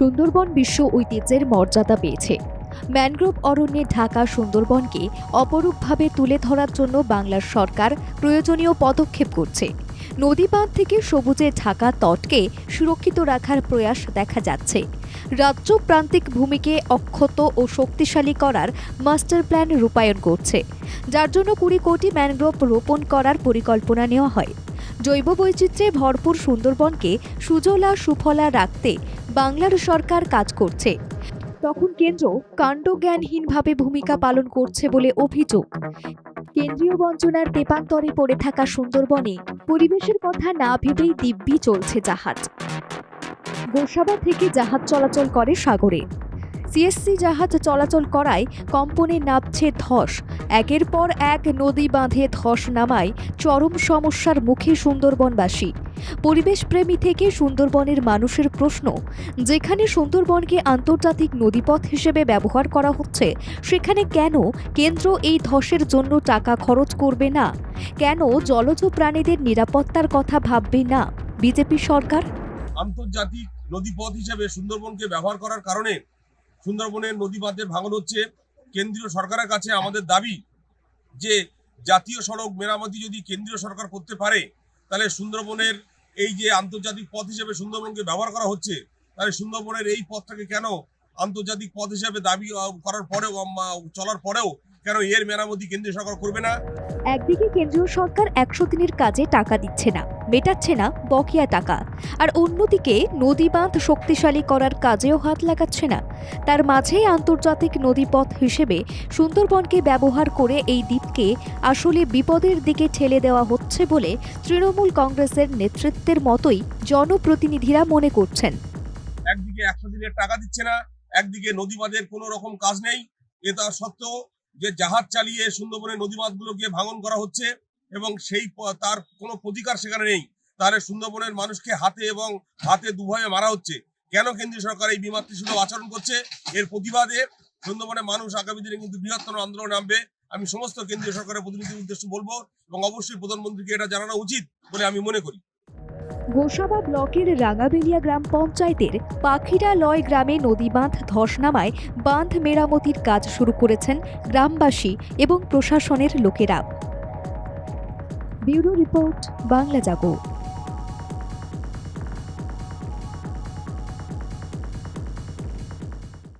সুন্দরবন বিশ্ব ঐতিহ্যের মর্যাদা পেয়েছে। ম্যানগ্রোভ অরণ্যে ঢাকা সুন্দরবনকে অপরূপভাবে তুলে ধরার জন্য বাংলার সরকার প্রয়োজনীয় পদক্ষেপ করছে। নদী বাঁধ থেকে সবুজে ঢাকা তটকে সুরক্ষিত রাখার প্রয়াস দেখা যাচ্ছে। রাজ্য প্রান্তিক ভূমিকে অক্ষত ও শক্তিশালী করার মাস্টার প্ল্যান রূপায়ণ করছে, যার জন্য কুড়ি কোটি ম্যানগ্রোভ রোপণ করার পরিকল্পনা নেওয়া হয়। জৈব বৈচিত্র্যে ভরপুর সুন্দরবনকে সুজলা সুফলা রাখতে বাংলার সরকার কাজ করছে। তখন কেন্দ্র কাণ্ডজ্ঞানহীনভাবে ভূমিকা পালন করছে বলে অভিযোগ। কেন্দ্রীয় বঞ্চনার তেপান্তরে পড়ে থাকা সুন্দরবনে পরিবেশের কথা না ভেবেই দিব্যি চলছে জাহাজ। গোসাবা থেকে জাহাজ চলাচল করে সাগরে। সিএসসি জাহাজ চলাচল করায় কম্পনে নামছে ধস। একের পর এক নদী বাঁধে ধস নামায় চরম সমস্যার মুখে সুন্দরবনবাসী। পরিবেশপ্রেমী থেকে সুন্দরবনের মানুষের প্রশ্ন, যেখানে সুন্দরবনকে আন্তর্জাতিক নদীপথ হিসেবে ব্যবহার করা হচ্ছে, সেখানে কেন কেন্দ্র এই ধসের জন্য টাকা খরচ করবে না? কেন জলজ প্রাণীদের নিরাপত্তার কথা ভাববে না বিজেপি সরকার? আন্তর্জাতিক নদীপথ হিসেবে সুন্দরবনকে ব্যবহার করার কারণে সুন্দরবনের নদী বাঁধের ভাঙন হচ্ছে। কেন্দ্রীয় সরকারের কাছে আমাদের দাবি যে, জাতীয় সড়ক মেরামতি যদি কেন্দ্রীয় সরকার করতে পারে, তাহলে সুন্দরবনের এই যে আন্তর্জাতিক পথ হিসেবে সুন্দরবনকে ব্যবহার করা হচ্ছে, তাহলে সুন্দরবনের এই পথটাকে কেন আন্তর্জাতিক পথ হিসেবে দাবি করার পরেও চলার পরেও কেন এর মেরামতি কেন্দ্রীয় সরকার করবে না? একদিকে কেন্দ্রীয় সরকার একশো দিনের কাজে টাকা দিচ্ছে না মেটাচ্ছে না বকেয়া টাকা আর অন্যদিকে নদী বাঁধ শক্তিশালী করার কাজেও হাত লাগাচ্ছে না। তার মাঝেই আন্তর্জাতিক নদীপথ হিসেবে সুন্দরবনকে ব্যবহার করে এই দ্বীপকে আসলে বিপদের দিকে ঠেলে দেওয়া হচ্ছে বলে তৃণমূল কংগ্রেসের নেতৃত্বের মতোই জনপ্রতিনিধিরা মনে করছেন। একদিকে একশো দিনের টাকা দিচ্ছে না একদিকে নদী বাঁধের কোনো রকম কাজ নেই এটা সত্ত্বেও যে জাহাজ চালিয়ে সুন্দরবনের নদী বাঁধগুলোকে ভাঙন করা হচ্ছে এবং সেই তার কোনো প্রতিকার সেখানে নেই। তাহলে সুন্দরবনের মানুষকে হাতে এবং হাতে দুভাবে মারা হচ্ছে। কেন কেন্দ্রীয় সরকার এই বিমাতৃসুলভ আচরণ করছে? এর প্রতিবাদে সুন্দরবনের মানুষ আগামী দিনে কিন্তু বৃহত্তর আন্দোলনে নামবে। আমি সমস্ত কেন্দ্রীয় সরকারের প্রতিনিধির উদ্দেশ্যে বলব এবং অবশ্যই প্রধানমন্ত্রীকে এটা জানানো উচিত বলে আমি মনে করি। গোসাবা ব্লকের রাঙাবেলিয়া গ্রাম পঞ্চায়েতের পাখিরা লয় গ্রামে নদী বাঁধ ধস নামায় বাঁধ মেরামতির কাজ শুরু করেছেন গ্রামবাসী এবং প্রশাসনের লোকেরা। ব্যুরো রিপোর্ট, বাংলা জাগো